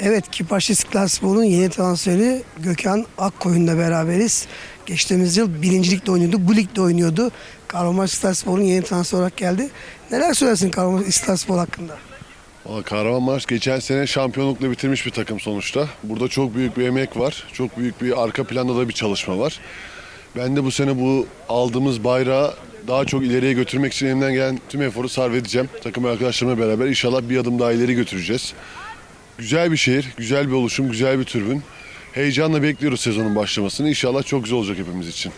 Evet Kipaş İstiklal yeni transferi Gökhan Akkoyun'la beraberiz. Geçtiğimiz yıl birincilikte oynuyordu, bu ligde oynuyordu. Kahramanmaraş İstiklal yeni transfer olarak geldi. Neler söylersin Kahramanmaraş İstiklal Spor hakkında? Valla Kahramanmaraş geçen sene şampiyonlukla bitirmiş bir takım sonuçta. Burada çok büyük bir emek var. Çok büyük bir arka planda da bir çalışma var. Ben de bu sene bu aldığımız bayrağı daha çok ileriye götürmek için elimden gelen tüm eforu sarf edeceğim. Takım arkadaşlarımla beraber inşallah bir adım daha ileri götüreceğiz. Güzel bir şehir, güzel bir oluşum, güzel bir türbün. Heyecanla bekliyoruz sezonun başlamasını. İnşallah çok güzel olacak hepimiz için.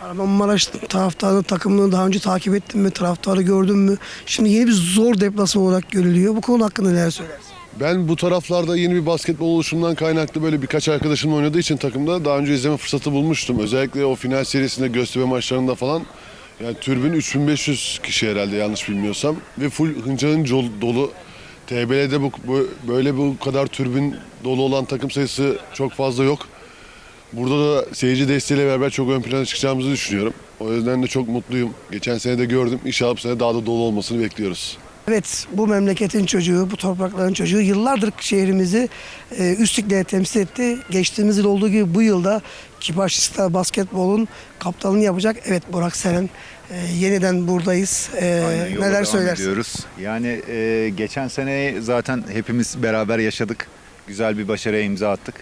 Kahramanmaraş taraftarının takımını daha önce takip ettin mi? Taraftarı gördün mü? Şimdi yeni bir zor deplasman olarak görülüyor. Bu konu hakkında neler söylersin? Ben bu taraflarda yeni bir basketbol oluşumundan kaynaklı böyle birkaç arkadaşımla oynadığı için takımda daha önce izleme fırsatı bulmuştum. Özellikle o final serisinde Göztepe maçlarında falan yani türbün 3500 kişi herhalde yanlış bilmiyorsam ve full hınca dolu. TBL'de bu, bu- böyle bu kadar türbün dolu olan takım sayısı çok fazla yok. Burada da seyirci desteğiyle beraber çok ön plana çıkacağımızı düşünüyorum. O yüzden de çok mutluyum. Geçen sene de gördüm. İnşallah bu sene daha da dolu olmasını bekliyoruz. Evet, bu memleketin çocuğu, bu toprakların çocuğu yıllardır şehrimizi e, üst liglere temsil etti. Geçtiğimiz yıl olduğu gibi bu yılda Kipaş İstiklal Basketbol'un kaptanını yapacak. Evet Burak Seren, e, yeniden buradayız. E, Aynen, neler söylersin? ediyoruz. Yani e, geçen sene zaten hepimiz beraber yaşadık. Güzel bir başarıya imza attık.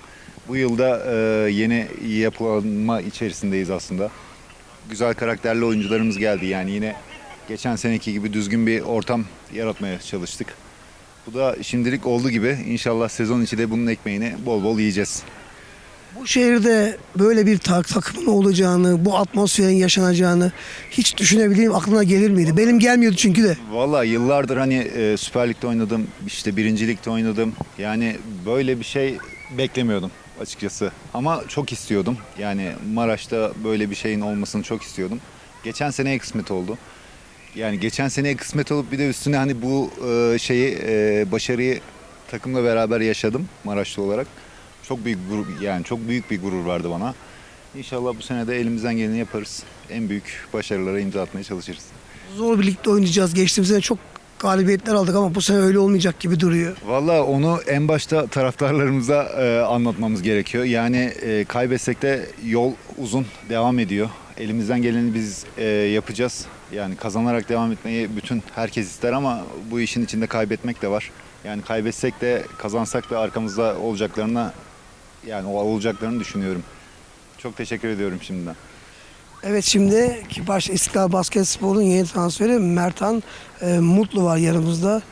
Bu yılda e, yeni yapılanma içerisindeyiz aslında. Güzel karakterli oyuncularımız geldi. Yani yine geçen seneki gibi düzgün bir ortam yaratmaya çalıştık. Bu da şimdilik oldu gibi. İnşallah sezon içi de bunun ekmeğini bol bol yiyeceğiz. Bu şehirde böyle bir tak takımın olacağını, bu atmosferin yaşanacağını hiç düşünebileyim aklına gelir miydi? Benim gelmiyordu çünkü de. Valla yıllardır hani e, Süper Lig'de oynadım, işte birinci Lig'de oynadım. Yani böyle bir şey beklemiyordum açıkçası. Ama çok istiyordum. Yani Maraş'ta böyle bir şeyin olmasını çok istiyordum. Geçen seneye kısmet oldu. Yani geçen seneye kısmet olup bir de üstüne hani bu e, şeyi e, başarıyı takımla beraber yaşadım Maraşlı olarak. Çok büyük gurur, yani çok büyük bir gurur vardı bana. İnşallah bu sene de elimizden geleni yaparız. En büyük başarılara imza atmaya çalışırız. Zor bir ligde oynayacağız. Geçtiğimiz sene çok galibiyetler aldık ama bu sene öyle olmayacak gibi duruyor. Valla onu en başta taraftarlarımıza e, anlatmamız gerekiyor. Yani e, kaybetsek de yol uzun devam ediyor. Elimizden geleni biz e, yapacağız. Yani kazanarak devam etmeyi bütün herkes ister ama bu işin içinde kaybetmek de var. Yani kaybetsek de kazansak da arkamızda olacaklarına yani o olacaklarını düşünüyorum. Çok teşekkür ediyorum şimdiden. Evet şimdi Kipaş İstiklal Basketbol'un yeni transferi Mertan e, Mutlu var yanımızda.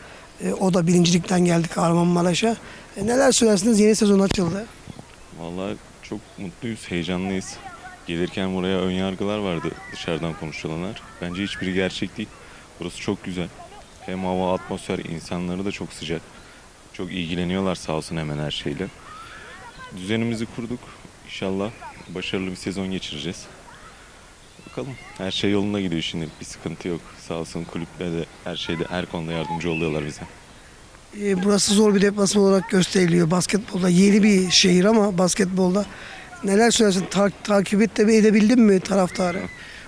E, o da birincilikten geldi Kahramanmaraş'a. E, neler söylersiniz? Yeni sezon açıldı. Vallahi çok mutluyuz, heyecanlıyız. Gelirken buraya ön yargılar vardı dışarıdan konuşulanlar. Bence hiçbiri gerçek değil. Burası çok güzel. Hem hava, atmosfer, insanları da çok sıcak. Çok ilgileniyorlar sağ olsun hemen her şeyle. Düzenimizi kurduk. İnşallah başarılı bir sezon geçireceğiz. Bakalım. Her şey yolunda gidiyor şimdi. Bir sıkıntı yok. Sağ olsun kulüple de her şeyde, her konuda yardımcı oluyorlar bize. E, burası zor bir deplasman olarak gösteriliyor basketbolda. Yeni bir şehir ama basketbolda. Neler söylersin? Ta- takip et de edebildin mi taraftarı?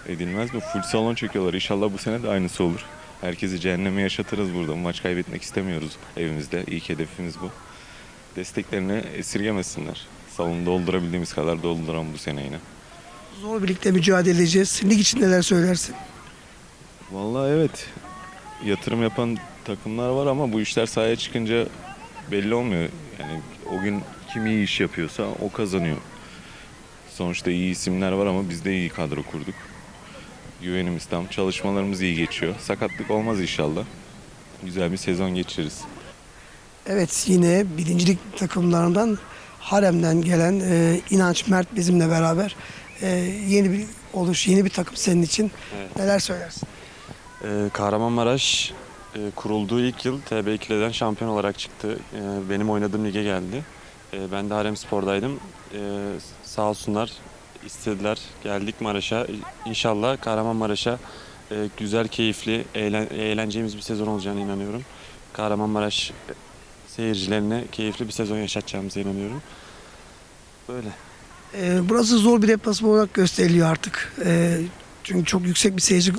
Edilmez mi? Full salon çekiyorlar. İnşallah bu sene de aynısı olur. Herkesi cehenneme yaşatırız burada. Maç kaybetmek istemiyoruz evimizde. İlk hedefimiz bu. Desteklerini esirgemesinler. Salonu doldurabildiğimiz kadar dolduralım bu sene yine. Zor bir ligde mücadele edeceğiz. Lig için neler söylersin? Vallahi evet. Yatırım yapan takımlar var ama bu işler sahaya çıkınca belli olmuyor. Yani o gün kim iyi iş yapıyorsa o kazanıyor. Sonuçta iyi isimler var ama biz de iyi kadro kurduk. Güvenimiz tam, çalışmalarımız iyi geçiyor. Sakatlık olmaz inşallah. Güzel bir sezon geçiririz. Evet yine birincilik takımlarından Harem'den gelen e, İnanç Mert bizimle beraber e, yeni bir oluş, yeni bir takım senin için. Neler söylersin? Ee, Kahramanmaraş e, kurulduğu ilk yıl TB2'den şampiyon olarak çıktı. Ee, benim oynadığım lige geldi. Ee, ben de Harem Spor'daydım. Ee, sağ olsunlar istediler. Geldik Maraş'a. İnşallah Kahramanmaraş'a e, güzel, keyifli, eğlen, eğleneceğimiz bir sezon olacağına inanıyorum. Kahramanmaraş e, seyircilerine keyifli bir sezon yaşatacağımıza inanıyorum. Böyle. E, burası zor bir deplasman olarak gösteriliyor artık. E, çünkü çok yüksek bir seyirci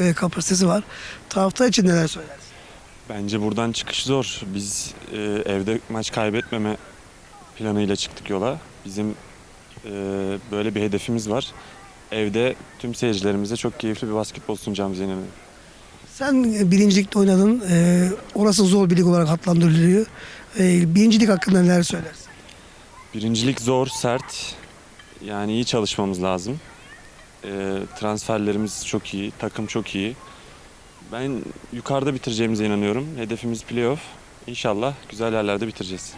e, kapasitesi var. Taraftar için neler söylersin? Bence buradan çıkış zor. Biz e, evde maç kaybetmeme planıyla çıktık yola. Bizim e, böyle bir hedefimiz var. Evde tüm seyircilerimize çok keyifli bir basketbol sunacağımıza inanıyorum. Sen birincilikte oynadın. E, orası zor bir lig olarak adlandırılıyor. E, birincilik hakkında neler söylersin? Birincilik zor, sert. Yani iyi çalışmamız lazım. E, transferlerimiz çok iyi, takım çok iyi. Ben yukarıda bitireceğimize inanıyorum. Hedefimiz playoff. İnşallah güzel yerlerde bitireceğiz.